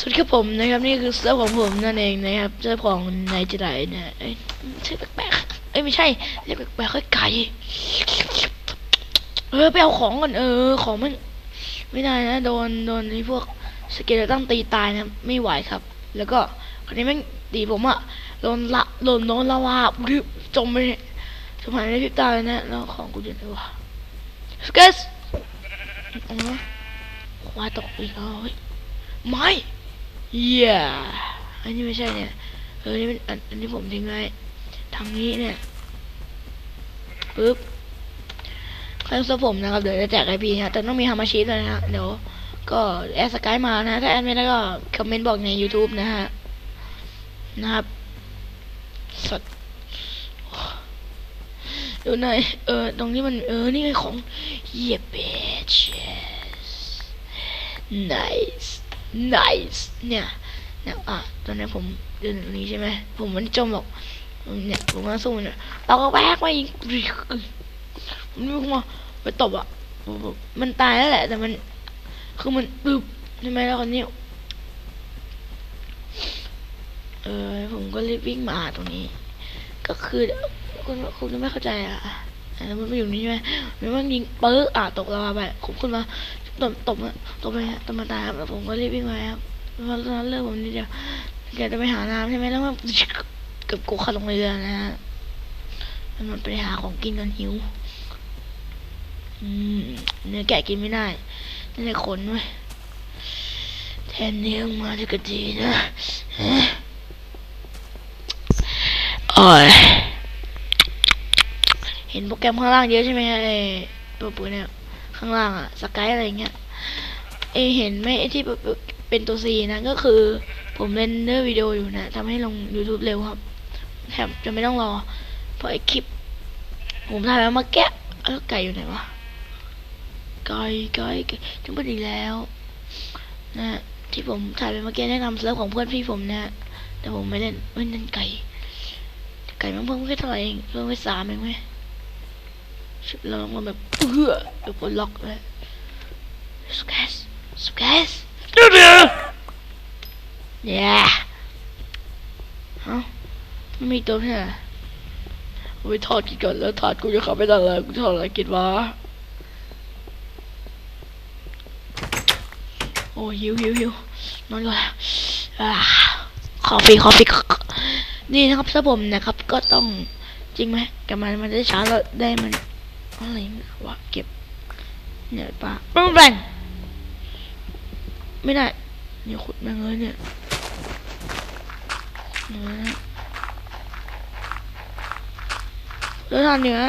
สวัสดีครับผมนะครับนี่คือเซิร์ฟของผมนั่นเองนะครับเซิร์ฟของนายจะไหนเนี่ยเอ้ยชื่อแปลกๆเอ้ยไม่ใช่เรียกแปลกๆค่อยไก่เออไปเอาของก่อนเออของมันไม่ได้นะโดนโดนไอ้พวกสเกลตันตีตายนะไม่ไหวครับ แล้วก็คนนี้แม่งตีผมอะโดนละโดนโดนละว่าบจมไปจมหายในพริบตาเลยนะแล้วของกูอยู่ไหนวะสเกสอ๋อควายตกอีกแล้วเฮ้ยไม่ เหี้ยอันนี้ไม่ใช่เนี่ย เออ นี่เป็นอันนี้ผมทิ้งไว้ทางนี้เนี่ย ปึ๊บใครสผมนะครับ เดี๋ยวจะแจกไอพีฮะแต่ต้องมีฮามาชิด้วยนะฮะ เดี๋ยวก็แอดสกายมานะ ถ้าแอดไม่ได้ก็คอมเมนต์บอกใน YouTube นะฮะ นะครับสัตว์ดูหน่อยเออ ตรงนี้มัน เออ นี่ไงของเหี้ย bitches nice nice เนี่ยเนี่ยอะตอนนี้ผมเดินตรงนี้ใช่ไหมผมมันจมหรอกเนี่ยผมมาสู้มันเนี่ยเราก็แวกมาอีกผมนึกว่าไปตบอะมันตายแล้วแหละ แต่มัน คือมันปึ๊บใช่ไหมแล้วคนนี้เออผมก็รีบวิ่งมาตรงนี้ ก็คือคุณคุณไม่เข้าใจอะ มันไปอยู่นี่ใช่ไหมแล้วมันยิงปื๊อะตกลาวาไปผมขึ้นมาตบตบตบไปตบมาตายครับแล้วผมก็รีบวิ่งไปครับเพราะตอนนั้นเรื่องผมนี่เดียวแกจะไปหาน้ำใช่ไหมแล้วมันเกือบกูขาดลงเรือนะฮะมันไปหาของกินกันหิวอืมเนื้อแกะกินไม่ได้นี่ในขนไว้แทนเนื้อมาจะกระดีนะโอ้ย ห็นโปรแกรมข้างล่างเยอะใช่ไหมไอ้ตัวปืนเนี่ยข้างล่างอะสกายอะไรเงี้ยเอเห็นไหมไอที่เป็นตัวซีนะก็คือผมเล่นเนื้อวิดีโออยู่นะทำให้ลง YouTube เร็วครับแถมจะไม่ต้องรอ เพราะไอคลิป ผมถ่ายมาเมื่อกี้แล้วไก่อยู่ไหนวะไก่ไก่ไก่จุ๊บดีแล้ว นะ ที่ผมถ่ายไปเมื่อกี้แนะนำเซิร์ฟของเพื่อนพี่ผมนะ แต่ผมไม่เล่นไม่เล่นไก่ ไก่มันเพิ่มแค่เท่าไหร่เองเพิ่มแค่สามเองไหม เราลงมาแบบเอื้อแบบปลดล็อกเลยสเกสสเกสเดี๋ยวเดี๋ยวเนี่ยเอ้าไม่มีตัวเนี่ยไปทอดกินก่อนแล้วถาดกูจะเข้าไปได้เลยกูทอดอะไรกินวะโอ้หิวหิวหิวนอนก่อนอ่าคอฟฟี่คอฟฟี่นี่นะครับถ้าผมนะครับ ก็ต้องจริงไหมกับมันมันได้ช้าแล้วได้มัน อะไรวะเก็บเนี่ยปลาปึ้งแรงไม่ได้เนี่ยขุดแม่งเลยเนี่ยเนื้อแล้วทานเนื้อ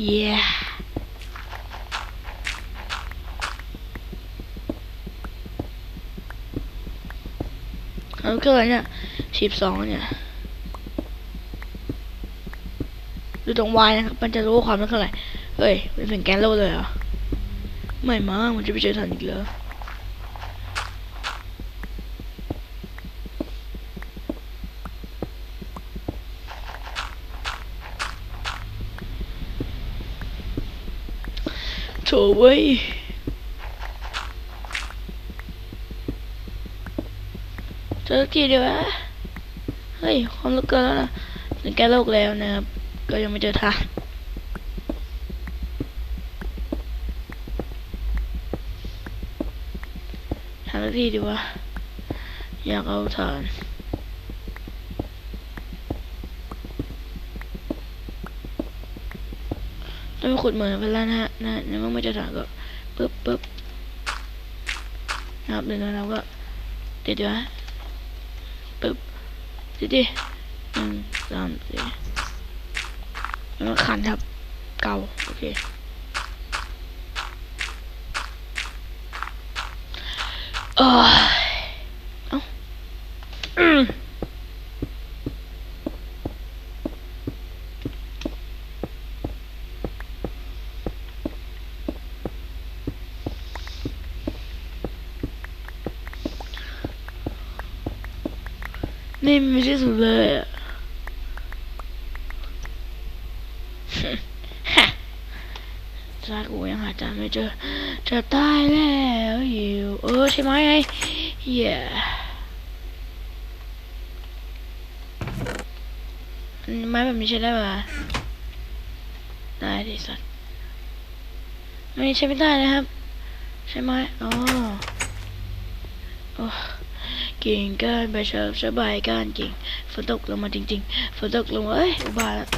เย้เอาเกินเนี่ยสิบสองเนี่ย ดูตรงวายนะครับ มันจะรู้ความลึกเท่าไหร่ เฮ้ย เป็นถึงแกนโลเลยเหรอ ไม่มามันจะไปเจอทันอีกแล้วโถเว้ยเจอกี่เดียวะเฮ้ย ความลึกเกินแล้วนะถึงแกโลกแล้วนะครับ ก็ยังไม่เจอทางทางที่ดีวะอยากเอาฐานต้องขุดเหมือนไปแล้วนะฮะนะยังไม่เจอฐานก็ปึ๊บปึ๊บนะครับเดี๋ยวเราก็ติดอยู่ฮะปึ๊บติดดิหนึ่งสามสี่ คันครับ เก่าโอเคเออเอาอืมนี่ไม่ใช่สุดเลยอะ ซากูยังหาจานไม่เจอ จะตายแล้วหิวเออใช่ไหมไงเยอันนี้ไม้แบบนี้ใช้ได้ปะได้ดิสัตว์อันนี้ใช้ไม่ได้นะครับ ใช่ไหมอ๋อโอ้เก่งเกันไปเชิญสบายเกันเก่งฝนตกลงมาจริง ๆ ฝนตกลงมาเอ้ยอุบาทแล้ว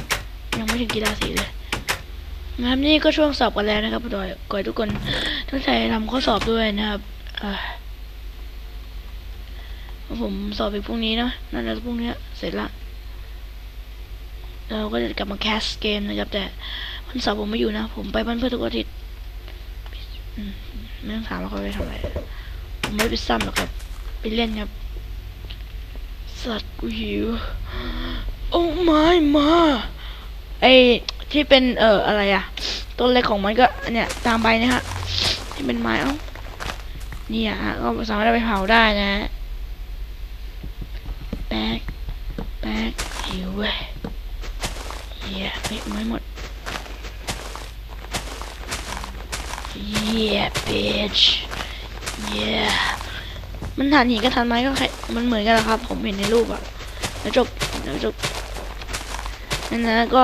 ยังไม่ถึงกีฬาสีเลยนะครับนี่ก็ช่วงสอบกันแล้วนะครับโดยขอให้ทุกคนตั้งใจทำข้อสอบด้วยนะครับผมสอบอีกพรุ่งนี้เนาะน่าจะพรุ่งนี้เสร็จละเราก็จะกลับมาแคสเกมนะครับ แต่วันเสาร์ผมไม่อยู่นะ ผมไปบ้านเพื่อนทุกอาทิตย์ไม่ต้องถามว่าเขาไปทำอะไรผมไม่ไปซ้ำหรอกครับ ไปเล่นครับ สัตว์กูหิว โอ้ไม่มา ไอที่เป็นเอ่ออะไรอะต้นเล็กของมันก็เนี่ยตามใบนะฮะที่เป็นไม้เอ้าเนี่ยฮะก็สามารถเอาไปเผาได้นะแบกแบกหิวเว้ยเฮียไม่ไม่หมดเฮีย bitch เฮียมันทันหินกับทันไม้ก็แค่มันเหมือนกันแหละครับ ผมเห็นในรูปอะแล้วจบแล้วจบ นั่นะก็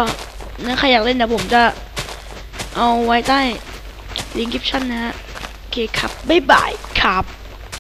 นั่นใครอยากเล่นนะผมจะเอาไว้ใต้ลิงก์คลิปชั่นนะฮะโอเคครับ บ๊ายบายครับ